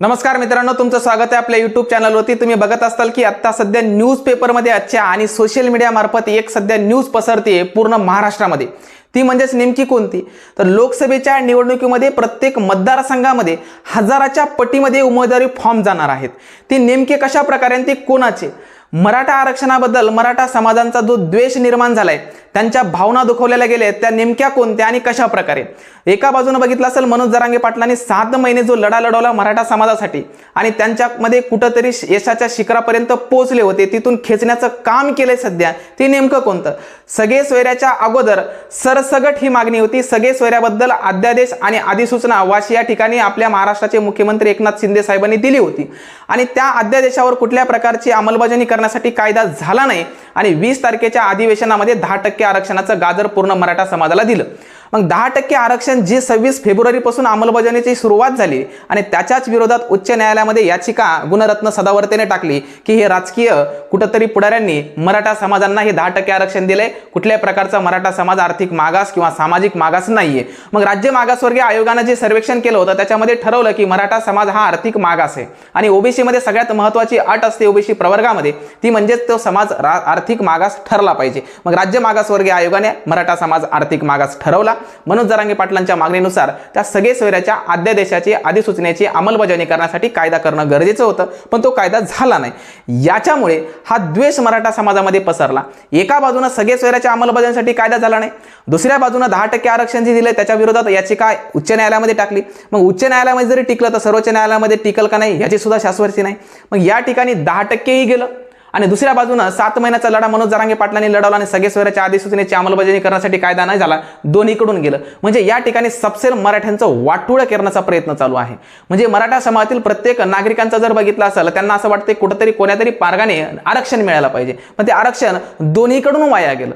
नमस्कार मित्रांनो तुमचं स्वागत आहे आपल्या युट्यूब चॅनलवरती तुम्ही बघत असाल की आत्ता सध्या न्यूज पेपरमध्ये आजच्या आणि सोशल मीडियामार्फत एक सध्या न्यूज पसरते पूर्ण महाराष्ट्रामध्ये. ती म्हणजेच नेमकी कोणती? तर लोकसभेच्या निवडणुकीमध्ये प्रत्येक मतदारसंघामध्ये हजाराच्या पटीमध्ये उमेदवारी फॉर्म जाणार आहेत. ते नेमके कशा प्रकारे ते कोणाचे? मराठा आरक्षणाबद्दल मराठा समाजांचा जो द्वेष निर्माण झालाय त्यांच्या भावना दुखवलेल्या गेल्या आहेत. त्या नेमक्या कोणत्या आणि कशा प्रकारे? एका बाजूने बघितलं असेल मनोज जरांगे पाटलांनी सात महिने जो लढा लढवला मराठा समाजासाठी आणि त्यांच्यामध्ये कुठंतरी यशाच्या शिखरापर्यंत पोहोचले होते. तिथून खेचण्याचं काम केलंय सध्या. ते नेमकं कोणतं? सगळे सोयऱ्याच्या अगोदर सरसगट ही मागणी होती. सगळे सोयऱ्याबद्दल अध्यादेश आणि अधिसूचना वाशी या ठिकाणी आपल्या महाराष्ट्राचे मुख्यमंत्री एकनाथ शिंदे साहेबांनी दिली होती. आणि त्या अध्यादेशावर कुठल्या प्रकारची अंमलबजावणी करण्यासाठी कायदा झाला नाही आणि वीस तारखेच्या अधिवेशनामध्ये दहा टक्के आरक्षणाचं गाजर पूर्ण मराठा समाजाला दिलं. मग दहा टक्के आरक्षण जे सव्वीस फेब्रुवारीपासून अंमलबजावणीची सुरुवात झाली आणि त्याच्याच विरोधात उच्च न्यायालयामध्ये याचिका गुणरत्न सदावर्तेने टाकली की हे राजकीय कुठंतरी पुढाऱ्यांनी मराठा समाजांना हे दहा टक्के आरक्षण दिले कुठल्याही प्रकारचा मराठा समाज आर्थिक मागास किंवा सामाजिक मागास नाहीये. मग राज्य मागासवर्गीय आयोगानं जे सर्वेक्षण केलं होतं त्याच्यामध्ये ठरवलं की मराठा समाज हा आर्थिक मागास आहे. आणि ओबीसीमध्ये सगळ्यात महत्वाची अट असते ओबीसी प्रवर्गामध्ये. ती म्हणजेच तो समाज रा- आर्थिक मागास ठरला पाहिजे. मग राज्य मागासवर्गीय आयोगाने मराठा समाज आर्थिक मागास ठरवला. मनोज जरांगे पाटलांच्या मागणीनुसार त्या सगळे सोयऱ्याच्या अध्यादेशाची अधिसूचनेची अंमलबजावणी करण्यासाठी कायदा करणं गरजेचं होतं पण तो कायदा झाला नाही. याच्यामुळे हा द्वेष मराठा समाजामध्ये पसरला. एका बाजूनं सगळे सोयऱ्याच्या अंमलबजावणीसाठी कायदा झाला नाही. दुसऱ्या बाजूनं दहा टक्के आरक्षण जे दिलं त्याच्या विरोधात याचिका उच्च न्यायालयामध्ये टाकली. मग उच्च न्यायालयामध्ये जरी टिकलं तर सर्वोच्च न्यायालयामध्ये टिकल का नाही याची सुद्धा शाश्वती नाही. मग या ठिकाणी दहा टक्केही गेलं. आणि दुसऱ्या बाजूनं सात महिन्याचा लढा मनोज जरांगे पाटलांनी लढवला आणि सगळे स्वराच्या अधिसूचनेची अंमलबजावणी करण्यासाठी कायदा नाही झाला दोन्हीकडून गेलं. म्हणजे या ठिकाणी सपसेल मराठ्यांचं वाटोळं करण्याचा प्रयत्न चालू आहे. म्हणजे मराठा समाजातील प्रत्येक नागरिकांचा जर बघितलं असेल त्यांना असं वाटतं कुठंतरी कोण्यातरी मार्गाने आरक्षण मिळायला पाहिजे. पण ते आरक्षण दोन्हीकडून वाया गेलं.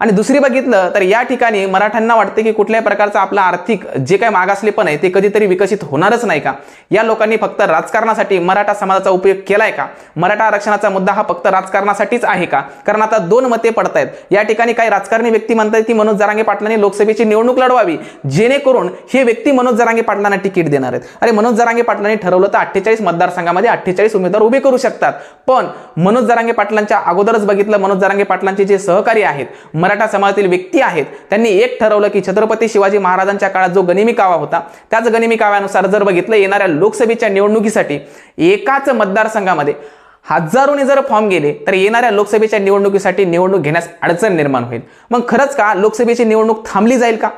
आणि दुसरी बघितलं तर या ठिकाणी मराठ्यांना वाटते की कुठल्याही प्रकारचं आपलं आर्थिक जे काही मागासलेपण आहे ते कधीतरी विकसित होणारच नाही का? या लोकांनी फक्त राजकारणासाठी मराठा समाजाचा उपयोग केलाय का? मराठा आरक्षणाचा मुद्दा हा फक्त राजकारणासाठीच आहे का? कारण आता दोन मते पडत आहेत या ठिकाणी काही राजकारणी व्यक्ती म्हणतात की मनोज जरांगे पाटलांनी लोकसभेची निवडणूक लढवावी जेणेकरून हे व्यक्ती मनोज जरांगे पाटलांना तिकीट देणार आहेत. अरे मनोज जरांगे पाटलांनी ठरवलं तर अठ्ठेचाळीस मतदारसंघामध्ये अठ्ठेचाळीस उमेदवार उभे करू शकतात. पण मनोज जरांगे पाटलांच्या अगोदरच बघितलं मनोज जरांगे पाटलांचे जे सहकारी आहेत मराठा समाजातील व्यक्ती आहेत त्यांनी एक ठरवलं की छत्रपती शिवाजी महाराजांच्या काळात जो गनिमी कावा होता त्याच गनिमी काव्यानुसार जर बघितलं येणाऱ्या लोकसभेच्या निवडणुकीसाठी एकाच मतदारसंघामध्ये हजारोने जर फॉर्म गेले तर येणाऱ्या लोकसभेच्या निवडणुकीसाठी निवडणूक घेण्यास अडचण निर्माण होईल. मग खरंच का लोकसभेची निवडणूक थांबली जाईल का?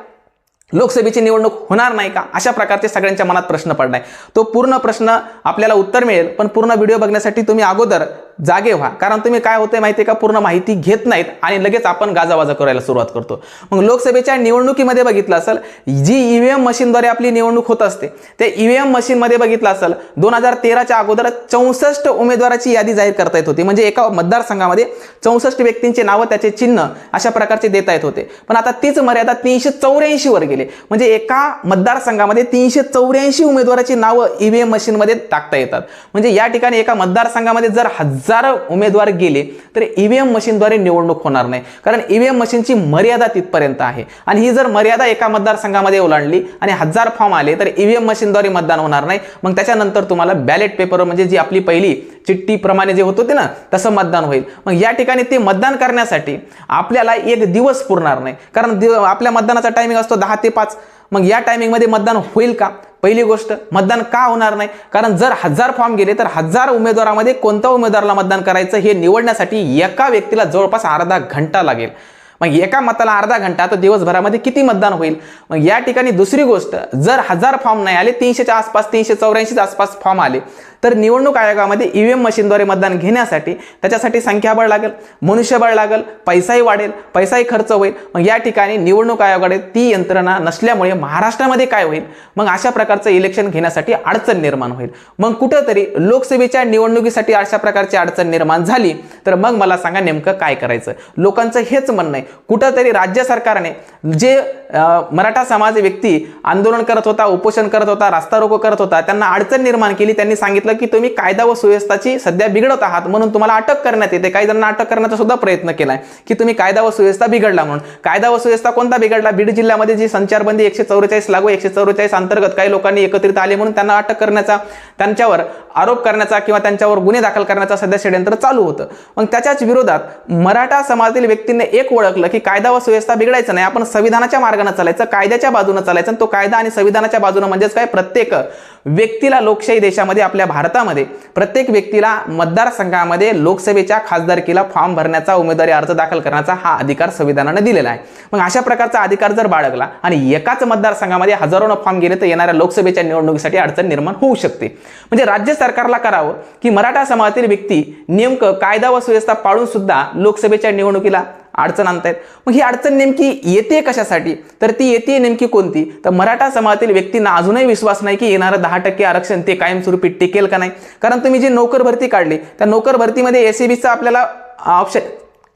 लोकसभेची निवडणूक होणार नाही का? अशा प्रकारचे सगळ्यांच्या मनात प्रश्न पडलाय. तो पूर्ण प्रश्न आपल्याला उत्तर मिळेल पण पूर्ण व्हिडिओ बघण्यासाठी तुम्ही अगोदर जागे व्हा. कारण तुम्ही काय होतंय माहिती आहे का? पूर्ण माहिती घेत नाहीत आणि लगेच आपण गाजावाजा करायला सुरुवात करतो. मग लोकसभेच्या निवडणुकीमध्ये बघितलं असेल जी ईव्हीएम मशीनद्वारे आपली निवडणूक होत असते ते ई व्ही एम मशीनमध्ये बघितलं असेल दोन हजार तेराच्या अगोदर चौसष्ट उमेदवाराची यादी जाहीर करता येत होती. म्हणजे एका मतदारसंघामध्ये चौसष्ट व्यक्तींचे नावं त्याचे चिन्ह अशा प्रकारचे देता येत होते. पण आता तीच मर्यादा तीनशे चौऱ्याऐंशीवर गेले गेली. म्हणजे एका मतदारसंघामध्ये तीनशे चौऱ्याऐंशी उमेदवाराची नावं ई व्ही एम मशीनमध्ये टाकता येतात. म्हणजे या ठिकाणी एका मतदारसंघामध्ये जर हजार उमेदवार गेले तर ईव्हीएम मशीनद्वारे निवडणूक होणार नाही. कारण ईव्हीएम मशीनची मर्यादा तिथपर्यंत आहे. आणि ही जर मर्यादा एका मतदारसंघामध्ये ओलांडली आणि हजार फॉर्म आले तर ईव्हीएम मशीनद्वारे मतदान होणार नाही. मग त्याच्यानंतर तुम्हाला बॅलेट पेपर म्हणजे जी आपली पहिली चिठ्ठीप्रमाणे जे होत होते ना तसं मतदान होईल. मग या ठिकाणी ते मतदान करण्यासाठी आपल्याला एक दिवस पुरणार नाही. कारण आपल्या मतदानाचा टायमिंग असतो दहा ते पाच. मग या टायमिंगमध्ये मतदान होईल का? पहिली गोष्ट मतदान का होणार नाही? कारण जर हजार फॉर्म गेले तर हजार उमेदवारामध्ये कोणत्या उमेदवाराला मतदान करायचं हे निवडण्यासाठी एका व्यक्तीला जवळपास अर्धा घंटा लागेल. मग एका मताला अर्धा घंटा तर दिवसभरामध्ये किती मतदान होईल? मग या ठिकाणी दुसरी गोष्ट जर हजार फॉर्म नाही आले तीनशेच्या आसपास तीनशे चौऱ्याऐंशीच्या आसपास फॉर्म आले तर निवडणूक आयोगामध्ये ईव्हीएम मशीनद्वारे मतदान घेण्यासाठी त्याच्यासाठी संख्याबळ लागेल मनुष्यबळ लागेल पैसाही वाढेल पैसाही खर्च होईल. मग या ठिकाणी निवडणूक आयोगाकडे ती यंत्रणा नसल्यामुळे महाराष्ट्रामध्ये काय होईल? मग अशा प्रकारचं इलेक्शन घेण्यासाठी अडचण निर्माण होईल. मग कुठंतरी लोकसभेच्या निवडणुकीसाठी अशा प्रकारची अडचण निर्माण झाली तर मग मला सांगा नेमकं काय करायचं? लोकांचं हेच म्हणणं आहे. कुठंतरी राज्य सरकारने जे मराठा समाज व्यक्ती आंदोलन करत होता उपोषण करत होता रास्ता रोको करत होता त्यांना अडचण निर्माण केली त्यांनी सांगितलं की तुम्ही कायदा व सुव्यवस्थाची सध्या बिघडत आहात म्हणून तुम्हाला अटक करण्यात येते. काही जणांना अटक करण्याचा सुद्धा प्रयत्न केलाय की तुम्ही कायदा व सुव्यवस्था बिघडला म्हणून. कायदा व सुव्यवस्था कोणता बिघडला? बीड जिल्ह्यामध्ये जी संचारबंदी एकशे चौवेचाळीस लागू एकशे चौवेचाळीस अंतर्गत काही लोकांनी एकत्रित आले म्हणून त्यांना अटक करण्याचा त्यांच्यावर आरोप करण्याचा किंवा त्यांच्यावर गुन्हे दाखल करण्याचा सध्या षडयंत्र चालू होतं. मग त्याच्याच विरोधात मराठा समाजातील व्यक्तींनी एक ओळखलं की कायदा व सुव्यवस्था बिघडायचं नाही. आपण संविधानाच्या मार्गाने चालायचं कायद्याच्या बाजूने चालायचं आणि तो कायदा आणि संविधानाच्या बाजूने म्हणजेच काय? प्रत्येक व्यक्तीला लोकशाही देशामध्ये आपल्या भारतामध्ये प्रत्येक व्यक्तीला मतदारसंघामध्ये लोकसभेच्या खासदारकीला फॉर्म भरण्याचा उमेदवारी अर्ज दाखल करण्याचा हा अधिकार संविधानाने दिलेला आहे. मग अशा प्रकारचा अधिकार जर बाळगला आणि एकाच मतदारसंघामध्ये हजारोनं फॉर्म गेले तर येणाऱ्या लोकसभेच्या निवडणुकीसाठी अडचण निर्माण होऊ शकते. म्हणजे राज्य सरकारला करावं की मराठा समाजातील व्यक्ती नेमकं कायदा व सुव्यवस्था पाळून सुद्धा लोकसभेच्या निवडणुकीला अडचण आणतायत. मग ही अडचण नेमकी येते कशासाठी? तर ती येते नेमकी कोणती? तर मराठा समाजातील व्यक्तींना अजूनही विश्वास नाही की येणारं दहा टक्के आरक्षण ते कायमस्वरूपी टिकेल का नाही? कारण तुम्ही जी नोकर भरती काढली त्या नोकर भरतीमध्ये एसीबीचा आपल्याला ऑप्शन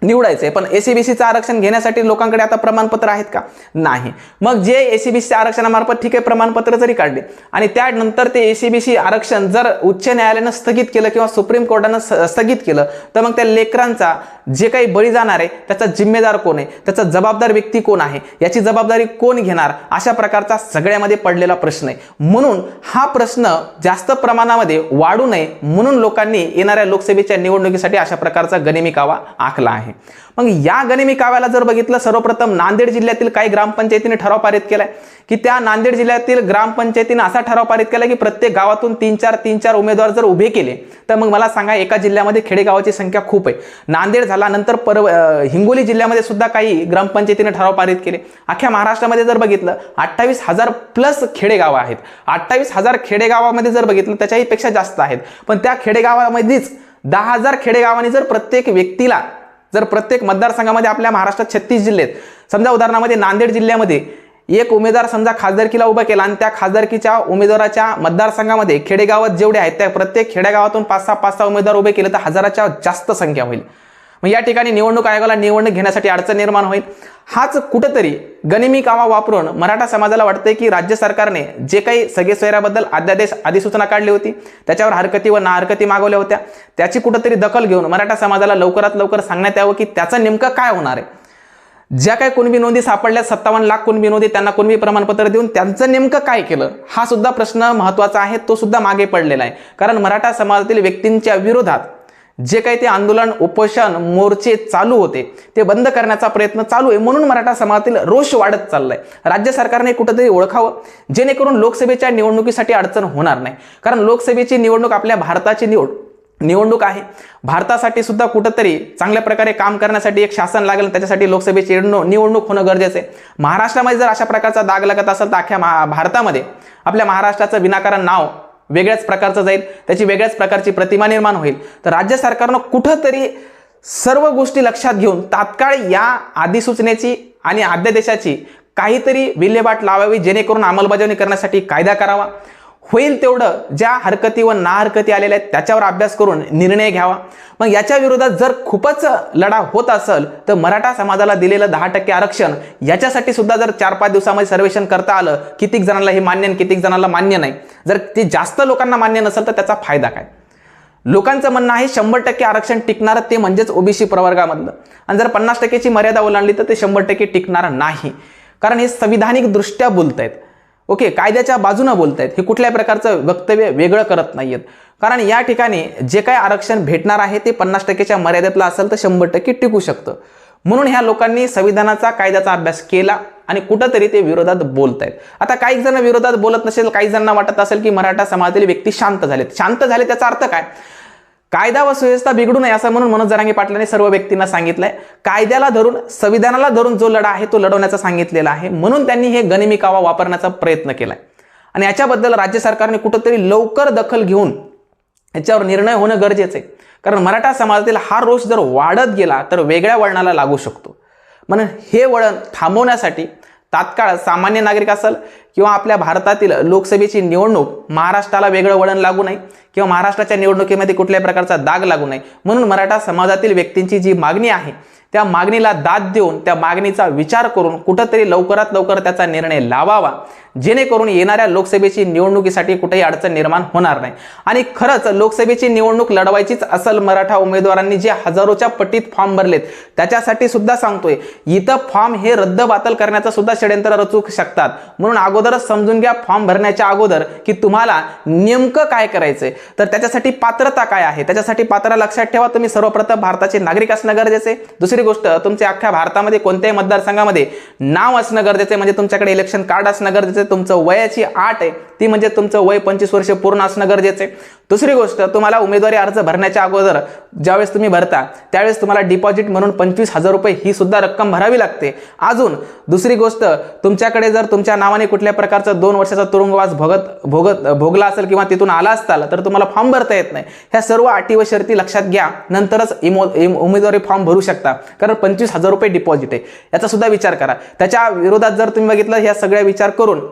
निवडायचं आहे पण एसीबीसीचं आरक्षण घेण्यासाठी लोकांकडे आता प्रमाणपत्र आहेत का? नाही. मग जे एसीबीसीच्या आरक्षणामार्फत ठीक आहे प्रमाणपत्र जरी काढले आणि त्यानंतर ते एसीबीसी आरक्षण जर उच्च न्यायालयानं स्थगित केलं किंवा सुप्रीम कोर्टानं स्थगित केलं तर मग त्या लेकरांचा जे काही बळी जाणार आहे त्याचा जिम्मेदार कोण आहे? त्याचा जबाबदार व्यक्ती कोण आहे? याची जबाबदारी कोण घेणार? अशा प्रकारचा सगळ्यामध्ये पडलेला प्रश्न आहे. म्हणून हा प्रश्न जास्त प्रमाणामध्ये वाढू नये म्हणून लोकांनी येणाऱ्या लोकसभेच्या निवडणुकीसाठी अशा प्रकारचा गनिमी कावा आखला आहे. मग या गनिमी काव्याला जर बघितलं सर्वप्रथम नांदेड जिल्ह्यातील काही ग्रामपंचायतीने ठराव पारित केलाय. की त्या नांदेड जिल्ह्यातील ग्रामपंचायतीने असा ठराव पारित केला की प्रत्येक गावातून तीन चार तीन चार उमेदवार जर उभे केले तर मग मला सांगा एका जिल्ह्यामध्ये खेडेगावाची संख्या खूप आहे. नांदेड झाला नंतर परव हिंगोली जिल्ह्यामध्ये सुद्धा काही ग्रामपंचायतीने ठराव पारित केले. अख्ख्या महाराष्ट्रामध्ये जर बघितलं अठ्ठावीस हजार प्लस खेडेगावं आहेत. अठ्ठावीस हजार खेडेगावामध्ये जर बघितलं त्याच्याही पेक्षा जास्त आहेत. पण त्या खेडेगावामध्येच दहा हजार खेडेगावांनी जर प्रत्येक व्यक्तीला जर प्रत्येक मतदारसंघामध्ये आपल्या महाराष्ट्रात छत्तीस जिल्हे आहेत समजा उदाहरणामध्ये नांदेड जिल्ह्यामध्ये एक उमेदवार समजा खासदारकीला उभा केला आणि त्या खासदारकीच्या उमेदवाराच्या मतदारसंघामध्ये खेडेगावात जेवढे आहेत त्या प्रत्येक खेडेगावातून पाच सहा पाच सहा उमेदवार उभे केले तर हजाराच्या जास्त संख्या होईल. मग या ठिकाणी निवडणूक आयोगाला निवडणूक घेण्यासाठी अडचण निर्माण होईल. हाच कुठंतरी गनिमी कावा वापरून मराठा समाजाला वाटतंय की राज्य सरकारने जे काही सगळे सोयऱ्याबद्दल अध्यादेश अधिसूचना काढली होती त्याच्यावर हरकती व नाहरकती मागवल्या होत्या. त्याची कुठंतरी दखल घेऊन मराठा समाजाला लवकरात लवकर सांगण्यात यावं की त्याचं नेमकं काय होणार आहे. ज्या काही कुणबी नोंदी सापडल्या सत्तावन्न लाख कुणबी नोंदी त्यांना कुणबी प्रमाणपत्र देऊन त्यांचं नेमकं काय केलं हा सुद्धा प्रश्न महत्त्वाचा आहे तो सुद्धा मागे पडलेला आहे. कारण मराठा समाजातील व्यक्तींच्या विरोधात जे काही ते आंदोलन उपोषण मोर्चे चालू होते ते बंद करण्याचा प्रयत्न चालू आहे म्हणून मराठा समाजातील रोष वाढत चाललाय. राज्य सरकारने कुठेतरी ओळखावं जेणेकरून लोकसभेच्या निवडणुकीसाठी अडचण होणार नाही. कारण लोकसभेची निवडणूक आपल्या भारताची निवड निवडणूक आहे. भारतासाठी सुद्धा कुठंतरी चांगल्या प्रकारे काम करण्यासाठी एक शासन लागेल त्याच्यासाठी लोकसभेची निवडणूक निवडणूक होणं गरजेचं आहे. महाराष्ट्रामध्ये जर अशा प्रकारचा दाग लागत असेल तर अख्ख्या महा भारतामध्ये आपल्या महाराष्ट्राचं विनाकारण नाव वेगळ्याच प्रकारचं जाईल त्याची वेगळ्याच प्रकारची प्रतिमा निर्माण होईल. तर राज्य सरकारनं कुठंतरी सर्व गोष्टी लक्षात घेऊन तात्काळ या अधिसूचनेची आणि अध्यादेशाची काहीतरी विल्हेवाट लावावी जेणेकरून अंमलबजावणी करण्यासाठी कायदा करावा. होईल तेवढं. ज्या हरकती व ना हरकती आलेल्या आहेत त्याच्यावर अभ्यास करून निर्णय घ्यावा. मग याच्या विरोधात जर खूपच लढा होत असेल तर मराठा समाजाला दिलेलं दहा टक्के आरक्षण याच्यासाठी सुद्धा जर चार पाच दिवसामध्ये सर्वेक्षण करता आलं कितीक जणांना हे मान्य आणि कितीक जणांना मान्य नाही. जर ते जास्त लोकांना मान्य नसेल तर त्याचा फायदा काय? लोकांचं म्हणणं आहे शंभर टक्के आरक्षण टिकणार ते म्हणजेच ओबीसी प्रवर्गामधलं. आणि जर पन्नास टक्केची मर्यादा ओलांडली तर ते शंभर टक्के टिकणार नाही. कारण हे संविधानिक दृष्ट्या बोलत आहेत ओके कायद्याच्या बाजूनं बोलत आहेत हे कुठल्याही प्रकारचं वक्तव्य वेगळं करत नाहीयेत. कारण या ठिकाणी जे काय आरक्षण भेटणार आहे ते पन्नास टक्केच्या मर्यादेतलं असेल तर शंभर टक्के टिकू शकतं. म्हणून ह्या लोकांनी संविधानाचा कायद्याचा अभ्यास केला आणि कुठंतरी ते विरोधात बोलत आहेत आता काही जण विरोधात बोलत नसेल काही जणांना वाटत असेल की मराठा समाजातील व्यक्ती शांत झालेत. शांत झाले त्याचा अर्थ काय? कायदा व सुव्यवस्था बिघडू नये असं म्हणून मनोज जरांगे पाटलांनी सर्व व्यक्तींना सांगितलंय. कायद्याला धरून संविधानाला धरून जो लढा आहे तो लढवण्याचा सांगितलेला आहे. म्हणून त्यांनी हे गनिमी कावा वापरण्याचा प्रयत्न केलाय. आणि याच्याबद्दल राज्य सरकारने कुठंतरी लवकर दखल घेऊन याच्यावर निर्णय होणं गरजेचं आहे कारण मराठा समाजातील हा रोष जर वाढत गेला तर वेगळ्या वळणाला लागू शकतो. म्हणून हे वळण थांबवण्यासाठी तात्काळ सामान्य नागरिक असेल किंवा आपल्या भारतातील लोकसभेची निवडणूक महाराष्ट्राला वेगळं वळण लागू नये किंवा महाराष्ट्राच्या निवडणुकीमध्ये कुठल्याही प्रकारचा दाग लागू नये. म्हणून मराठा समाजातील व्यक्तींची जी मागणी आहे त्या मागणीला दाद देऊन त्या मागणीचा विचार करून कुठंतरी लवकरात लवकर त्याचा निर्णय लावावा. जेणेकरून येणाऱ्या लोकसभेची निवडणुकीसाठी कुठेही अडचण निर्माण होणार नाही. आणि खरंच लोकसभेची निवडणूक लढवायचीच असल मराठा उमेदवारांनी जे हजारोच्या पटीत फॉर्म भरलेत त्याच्यासाठी सुद्धा सांगतोय. इथं फॉर्म हे रद्द बातल करण्याचं सुद्धा षडयंत्र रचू शकतात. म्हणून अगोदरच समजून घ्या फॉर्म भरण्याच्या अगोदर की तुम्हाला नेमकं काय करायचंय. तर त्याच्यासाठी पात्रता काय आहे? त्याच्यासाठी पात्र लक्षात ठेवा तुम्ही. सर्वप्रथम भारताचे नागरिक असणं गरजेचे दुसरी गोष्ट तुमच्या अख्ख्या भारतामध्ये कोणत्याही मतदारसंघामध्ये नाव असणं गरजेचं आहे. म्हणजे तुमच्याकडे इलेक्शन कार्ड असणं गरजेचं आहे. तुमचं वयाची आठ आहे ती म्हणजे तुमचं वय पंचवीस वर्ष पूर्ण असणं गरजेचं आहे. दुसरी गोष्ट तुम्हाला उमेदवारी अर्ज भरण्याच्या अगोदर ज्यावेळेस तुम्ही भरता त्यावेळेस तुम्हाला डिपॉझिट म्हणून पंचवीस हजार रुपये ही सुद्धा रक्कम भरावी लागते. अजून दुसरी गोष्ट तुमच्याकडे जर तुमच्या नावाने कुठल्या प्रकारचा दोन वर्षाचा तुरुंगवास भोगत भोगत भोगला असेल किंवा तिथून आला असताल तर तुम्हाला फॉर्म भरता येत नाही. ह्या सर्व अटी व शर्ती लक्षात घ्या नंतरच इमो उमेदवारी फॉर्म भरू शकता. कारण पंचवीस हजार रुपये डिपॉझिट आहे. याचा सुद्धा विचार करा. त्याच्या विरोधात जर तुम्ही बघितलं ह्या सगळ्या विचार करून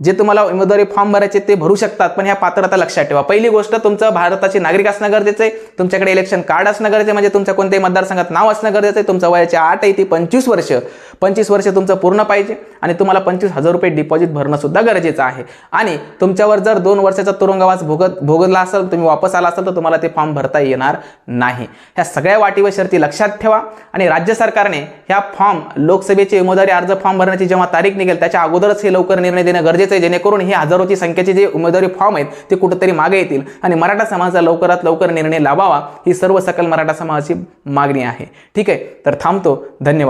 जे तुम्हाला उमेदवारी फॉर्म भरायचे ते भरू शकतात पण ह्या पात्रता लक्षात ठेवा. पहिली गोष्ट तुमचं भारताचे नागरिक असणं गरजेचं आहे. तुमच्याकडे इलेक्शन कार्ड असणं गरजेचं म्हणजे तुमच्या कोणत्याही मतदारसंघात नाव असणं गरजेचं आहे. तुमचं वयाची आठ आहे ती पंचवीस वर्ष. पंचवीस वर्ष तुमचं पूर्ण पाहिजे आणि तुम्हाला पंचवीस हजार रुपये डिपॉझिट भरणं सुद्धा गरजेचं आहे. आणि तुमच्यावर जर दोन वर्षाचा तुरुंगवास भोगत भोगला असेल तुम्ही वापस आला असाल तर तुम्हाला ते फॉर्म भरता येणार नाही. ह्या सगळ्या वाटी व शर्ती लक्षात ठेवा. आणि राज्य सरकारने ह्या फॉर्म लोकसभेचे उमेदवारी अर्ज फॉर्म भरण्याची जेव्हा तारीख निघेल त्याच्या अगोदरच हे लवकर निर्णय देणं गरजेचं आहे जेणेकरून हे हजारोची संख्येचे जे उमेदवारी फॉर्म आहेत ते कुठेतरी मागे येतील. आणि मराठा समाजाचा लवकरात लवकर निर्णय लावावा ही सर्व सकल मराठा समाजाची मागणी आहे. ठीक आहे? तर थांबतो. धन्यवाद.